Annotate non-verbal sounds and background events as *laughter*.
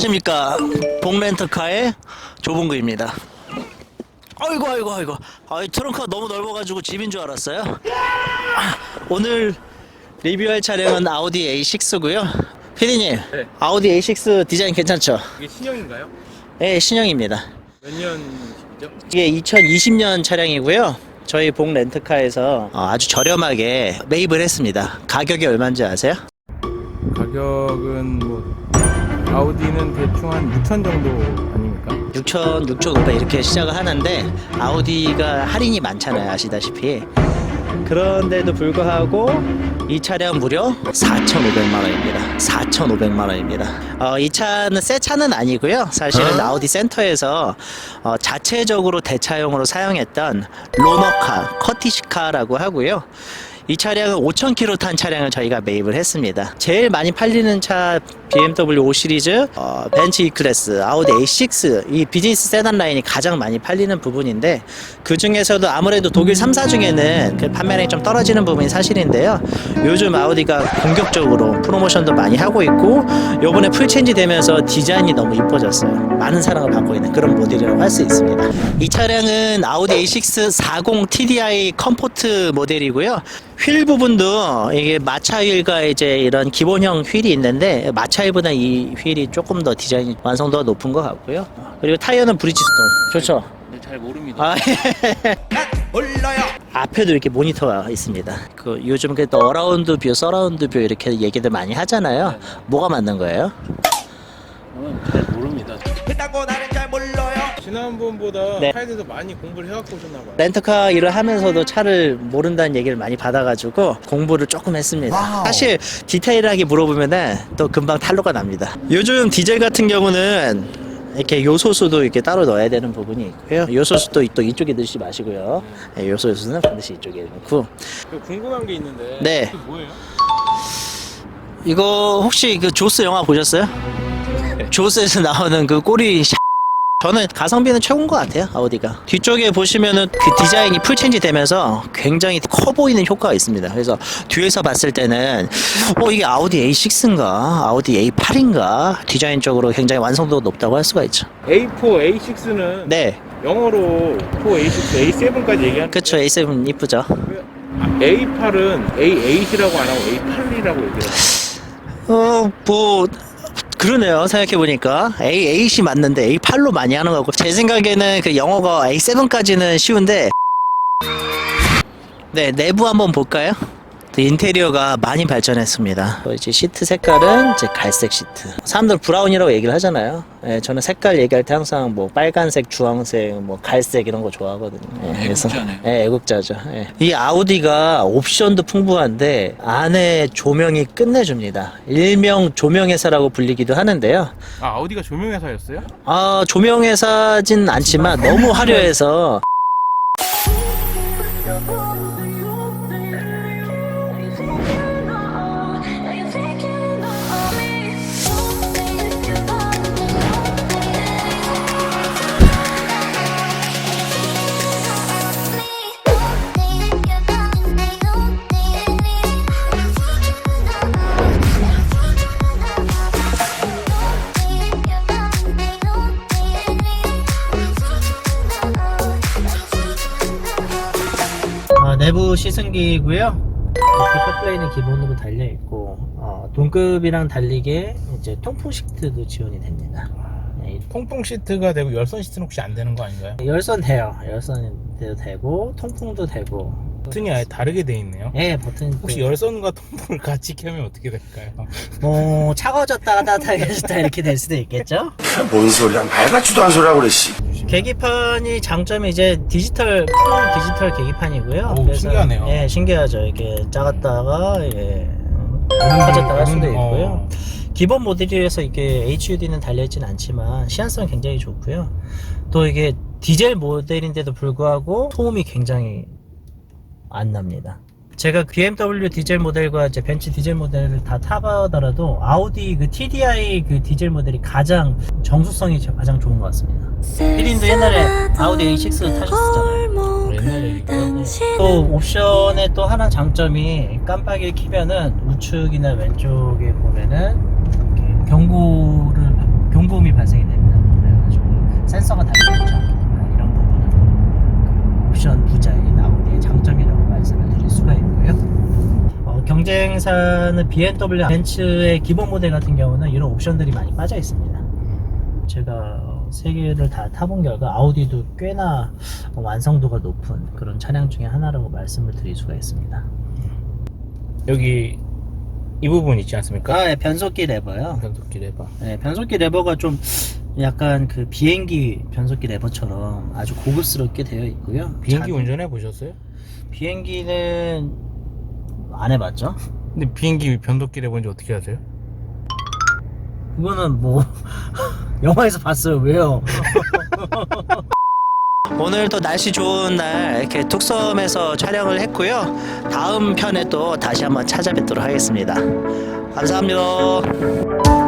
안녕하십니까 복렌터카의 조봉구입니다 아이고 아이고 아이고 아, 이 트렁크가 너무 넓어가지고 집인 줄 알았어요 아, 오늘 리뷰할 차량은 아우디 A6고요 피디님 네. 아우디 A6 디자인 괜찮죠? 이게 신형인가요? 네 신형입니다 몇 년식이죠? 이게 2020년 차량이고요 저희 복 렌트카에서 어, 아주 저렴하게 매입을 했습니다 가격이 얼마인지 아세요? 가격은 뭐 아우디는 대충 한 6천 정도 아닙니까? 6천, 6,500 이렇게 시작을 하는데 아우디가 할인이 많잖아요 아시다시피. 그런데도 불구하고 이 차량 무려 4,500만 원입니다. 4,500만 원입니다. 어, 이 차는 새 차는 아니고요. 사실은 아우디 센터에서 어, 자체적으로 대차용으로 사용했던 로너카, 커티시카라고 하고요 이 차량은 5,000km 탄 차량을 저희가 매입을 했습니다. 제일 많이 팔리는 차 BMW 5 시리즈, 어, 벤츠 E 클래스, 아우디 A6 이 비즈니스 세단 라인이 가장 많이 팔리는 부분인데 그 중에서도 아무래도 독일 3사 중에는 그 판매량이 좀 떨어지는 부분이 사실인데요. 요즘 아우디가 공격적으로 프로모션도 많이 하고 있고 요번에 풀체인지 되면서 디자인이 너무 이뻐졌어요. 많은 사랑을 받고 있는 그런 모델이라고 할 수 있습니다. 이 차량은 아우디 A6 40 TDI 컴포트 모델이고요. 휠 부분도 이게 마차 휠과 이제 이런 기본형 휠이 있는데 마차 휠보다 이 휠이 조금 더 디자인 완성도가 높은 것 같고요. 그리고 타이어는 브리지스톤 좋죠. 네, 잘 모릅니다. 아, 예. *laughs* 앞에도 이렇게 모니터가 있습니다. 그 요즘 그또 어라운드 뷰, 서라운드 뷰 이렇게 얘기들 많이 하잖아요. 뭐가 맞는 거예요? 저는 잘 모릅니다. 그딴 나는. 지난번보다 네. 차에 대해서 많이 공부를 해갖고 오셨나봐요. 렌터카 일을 하면서도 차를 모른다는 얘기를 많이 받아가지고 공부를 조금 했습니다. 사실 디테일하게 물어보면은 또 금방 탄로가 납니다. 요즘 디젤 같은 경우는 이렇게 요소수도 이렇게 따로 넣어야 되는 부분이 있고요. 요소수도 또 이쪽에 넣으시 마시고요. 네, 요소수는 반드시 이쪽에 넣고. 그 궁금한 게 있는데 네. 뭐예요? 이거 혹시 그 조스 영화 보셨어요? 조스에서 나오는 그 꼬리 샤- 저는 가성비는 최고인 것 같아요 아우디가. 뒤쪽에 보시면은 그 디자인이 풀체인지 되면서 굉장히 커 보이는 효과가 있습니다. 그래서 뒤에서 봤을 때는 어 이게 아우디 A6인가? 아우디 A8인가? 디자인적으로 굉장히 완성도가 높다고 할 수가 있죠. A4, A6는 네. 영어로 4, A6, A7까지 얘기하는 그쵸 A7 이쁘죠? A8은 A8이라고 안 하고 A8이라고 얘기해요. 어뭐 그러네요 생각해 보니까. A8이 맞는데 A8로 많이 하는 거고. 제 생각에는 그 영어가 A7까지는 쉬운데. 네 내부 한번 볼까요? 또 인테리어가 많이 발전했습니다. 또 이제 시트 색깔은 이제 갈색 시트. 사람들 브라운이라고 얘기를 하잖아요. 예, 저는 색깔 얘기할 때 항상 뭐 빨간색, 주황색, 뭐 갈색 이런 거 좋아하거든요. 예, 그래서- 애국자네요. 예, 애국자죠. 예. 이 아우디가 옵션도 풍부한데 안에 조명이 끝내줍니다. 일명 조명회사라고 불리기도 하는데요. 아 아우디가 조명회사였어요? 아 조명회사진 않지만 너무 화려해서 내부 시승기이고요. 디퍼 플레이는 기본으로 달려 있고 어, 동급이랑 달리게 이제 통풍 시트도 지원이 됩니다. 네, 이 통풍 시트가 되고 열선 시트는 혹시 안 되는 거 아닌가요? 열선 돼요. 열선도 되고 통풍도 되고. 버튼이 아예 다르게 돼 있네요. 예, 버튼 혹시 열선과 통풍을 *laughs* 같이 켜면 어떻게 될까요? 뭐 차가워졌다가 따뜻해졌다 이렇게 될 수도 있겠죠. 뭔 소리야 말 같지도 않은 소리하고 그래 씨 계기판이 장점이 이제 디지털 풀 디지털 계기판이고요. 오, 신기하네요. 예, 신기하죠. 이렇게 작았다가 예, 커졌다가 할 수도 있고요. 어. 기본 모델이라서 이게 HUD는 달려있진 않지만 시한성 굉장히 좋고요. 또 이게 디젤 모델인데도 불구하고 소음이 굉장히 안 납니다. 제가 BMW 디젤 모델과 이제 벤츠 디젤 모델을 다 타봐더라도 아우디 그 TDI 그 디젤 모델이 가장 정수성이 가장 좋은 것 같습니다. 피린도 옛날에 아우디 A6 타셨었잖아요. 옛날 얘기고요. 또 옵션의 또 하나 장점이 깜빡이를 키면은 우측이나 왼쪽에 보면은 이렇게 경고를 경고음이 발생이 됩니다. 그래가지고 센서가 달려있죠. 아, 이런 부분은 그 옵션 부자인 아우디의 장점이라고 말씀을. 어, 경쟁사는 BMW, 벤츠의 기본 모델 같은 경우는 이런 옵션들이 많이 빠져 있습니다. 제가 세 개를 다 타본 결과 아우디도 꽤나 완성도가 높은 그런 차량 중에 하나라고 말씀을 드릴 수가 있습니다. 여기 이 부분 있지 않습니까? 아, 예, 변속기 레버요. 변속기 레버. 네, 변속기 레버가 좀 약간 그 비행기 변속기 레버처럼 아주 고급스럽게 되어 있고요. 비행기 자- 운전해 보셨어요? 비행기는 안 해봤죠? 근데 비행기 변속기 레버인지 어떻게 아세요? 그거는 뭐 *laughs* 영화에서 봤어요. 왜요? *laughs* 오늘 또 날씨 좋은 날 이렇게 툭섬에서 촬영을 했고요. 다음 편에 또 다시 한번 찾아뵙도록 하겠습니다. 감사합니다.